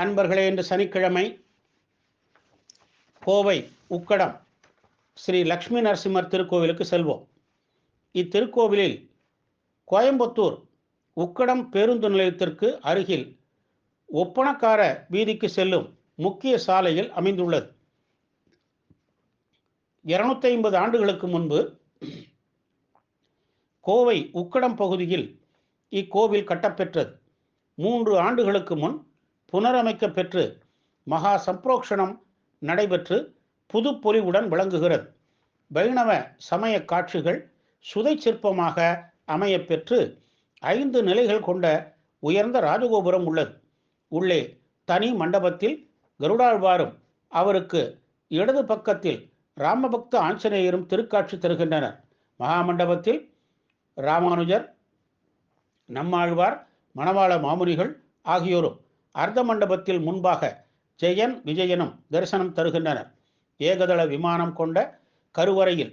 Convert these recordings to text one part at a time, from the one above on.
அன்பர்களே இன்று சனிக்கிழமை கோவை உக்கடம் ஸ்ரீ லக்ஷ்மி நரசிம்மர் திருக்கோவிலுக்கு செல்வோம். இத்திருக்கோவிலில் கோயம்புத்தூர் உக்கடம் பேருந்து நிலையத்திற்கு அருகில் ஒப்பணக்கார வீதிக்கு செல்லும் முக்கிய சாலையில் அமைந்துள்ளது. இருநூத்தி ஐம்பது ஆண்டுகளுக்கு முன்பு கோவை உக்கடம் பகுதியில் இக்கோவில் கட்டப்பெற்றது. மூன்று ஆண்டுகளுக்கு முன் புனரமைக்க பெற்று மகா சம்பரோக்ஷணம் நடைபெற்று புது பொலிவுடன் விளங்குகிறது. வைணவ சமய காட்சிகள் சுதை சிற்பமாக அமையப்பெற்று ஐந்து நிலைகள் கொண்ட உயர்ந்த ராஜகோபுரம் உள்ளது. உள்ளே தனி மண்டபத்தில் கருடாழ்வாரும் அவருக்கு இடது பக்கத்தில் ராமபக்த ஆஞ்சநேயரும் திருக்காட்சி தருகின்றனர். மகாமண்டபத்தில் ராமானுஜர் நம்மாழ்வார் மணவாள மாமுனிகள் ஆகியோரும் அர்த்த மண்டபத்தில் முன்பாக ஜெயன் விஜயனும் தரிசனம் தருகின்றனர். ஏகதள விமானம் கொண்ட கருவறையில்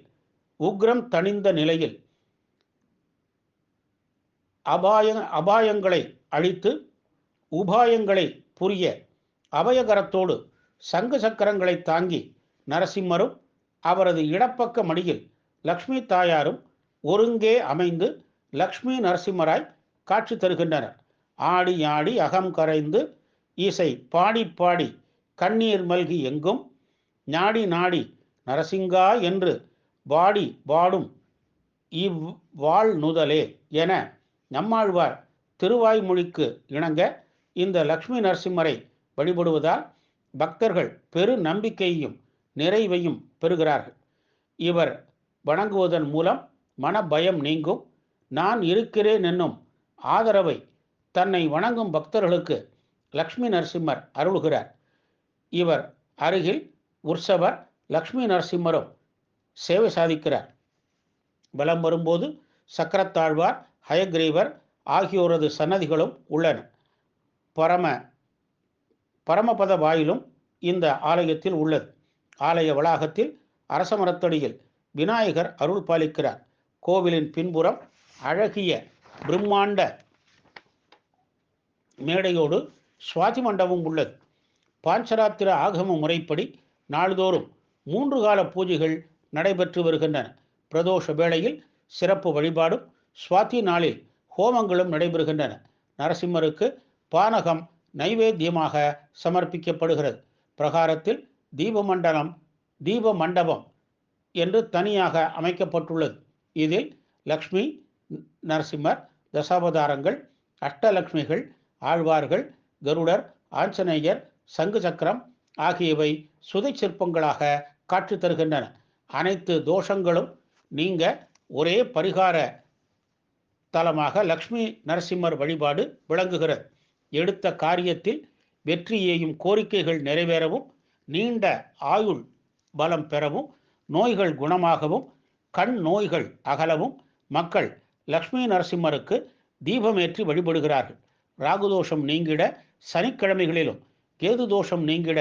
உக்ரம் தணிந்த நிலையில் அபாய அபாயங்களை அழித்து உபாயங்களை புரிய அபயகரத்தோடு சங்கு சக்கரங்களை தாங்கி நரசிம்மரும் அவரது இடப்பக்க மடியில் லக்ஷ்மி தாயாரும் ஒருங்கே அமைந்து லக்ஷ்மி நரசிம்மராய் காட்சி தருகின்றனர். ஆடி ஆடி அகம் கரைந்து இசை பாடி பாடி கண்ணீர் மல்கி எங்கும். நாடி நாடி நரசிங்கா என்று பாடி பாடும் இவ்வாழ் நுதலே என நம்மாழ்வார் திருவாய்மொழிக்கு இணங்க இந்த லக்ஷ்மி நரசிம்மரை வழிபடுவதால் பக்தர்கள் பெரு நம்பிக்கையையும் நிறைவையும் பெறுகிறார்கள். இவர் வணங்குவதன் மூலம் மன பயம் நீங்கும். நான் இருக்கிறேன் என்னும் ஆதரவை தன்னை வணங்கும் பக்தர்களுக்கு லக்ஷ்மி நரசிம்மர் அருள்கிறார். இவர் அருகில் உற்சவர் லக்ஷ்மி நரசிம்மரும் சேவை சாதிக்கிறார். பலம் வரும்போது சக்கரத்தாழ்வார் ஹயக்ரீவர் ஆகியோரது சன்னதிகளும் உள்ளன. பரம பரமபத வாயிலும் இந்த ஆலயத்தில் உள்ளது. ஆலய வளாகத்தில் அரசமரத்தடியில் விநாயகர் அருள் பாலிக்கிறார். கோவிலின் பின்புறம் அழகிய பிரம்மாண்ட மேடையோடு சுவாதி மண்டபம் உள்ளது. பாஞ்சராத்திர ஆகம முறைப்படி நாள்தோறும் மூன்று கால பூஜைகள் நடைபெற்று வருகின்றன. பிரதோஷ வேளையில் சிறப்பு வழிபாடும் சுவாதி நாளில் ஹோமங்களும் நடைபெறுகின்றன. நரசிம்மருக்கு பானகம் நைவேத்தியமாக சமர்ப்பிக்கப்படுகிறது. பிரகாரத்தில் தீபமண்டலம் தீப மண்டபம் என்று தனியாக அமைக்கப்பட்டுள்ளது. இதில் லக்ஷ்மி நரசிம்மர் தசாவதாரங்கள் அஷ்டலக்ஷ்மிகள் ஆழ்வார்கள் கருடர் ஆஞ்சநேயர் சங்கு சக்கரம் ஆகியவை சுதை சிற்பங்களாக காட்சி தருகின்றன. அனைத்து தோஷங்களும் நீங்க ஒரே பரிகார தலமாக லக்ஷ்மி நரசிம்மர் வழிபாடு விளங்குகிறது. எடுத்த காரியத்தில் வெற்றியையும் கோரிக்கைகள் நிறைவேறவும் நீண்ட ஆயுள் பலம் பெறவும் நோய்கள் குணமாகவும் கண் நோய்கள் அகலவும் மக்கள் லக்ஷ்மி நரசிம்மருக்கு தீபமேற்றி வழிபடுகிறார்கள். ராகுதோஷம் நீங்கிட சனிக்கிழமைகளிலும் கேது தோஷம் நீங்கிட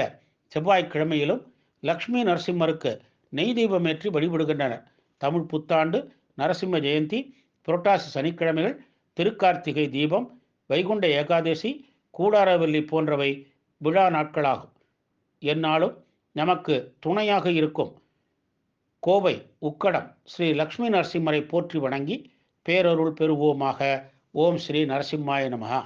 செவ்வாய்க்கிழமையிலும் லக்ஷ்மி நரசிம்மருக்கு நெய் தீபமேற்றி வழிபடுகின்றனர். தமிழ் புத்தாண்டு நரசிம்ம ஜெயந்தி புரட்டாசி சனிக்கிழமைகள் திருக்கார்த்திகை தீபம் வைகுண்ட ஏகாதசி கூடாரவல்லி போன்றவை விழா நாட்களாகும். என்னாலும் நமக்கு துணையாக இருக்கும். கோவை உக்கடம் ஸ்ரீ லக்ஷ்மி நரசிம்மரை போற்றி வணங்கி பேரருள் பெறுவோமாக. ஓம் ஸ்ரீ நரசிம்மாய நமகா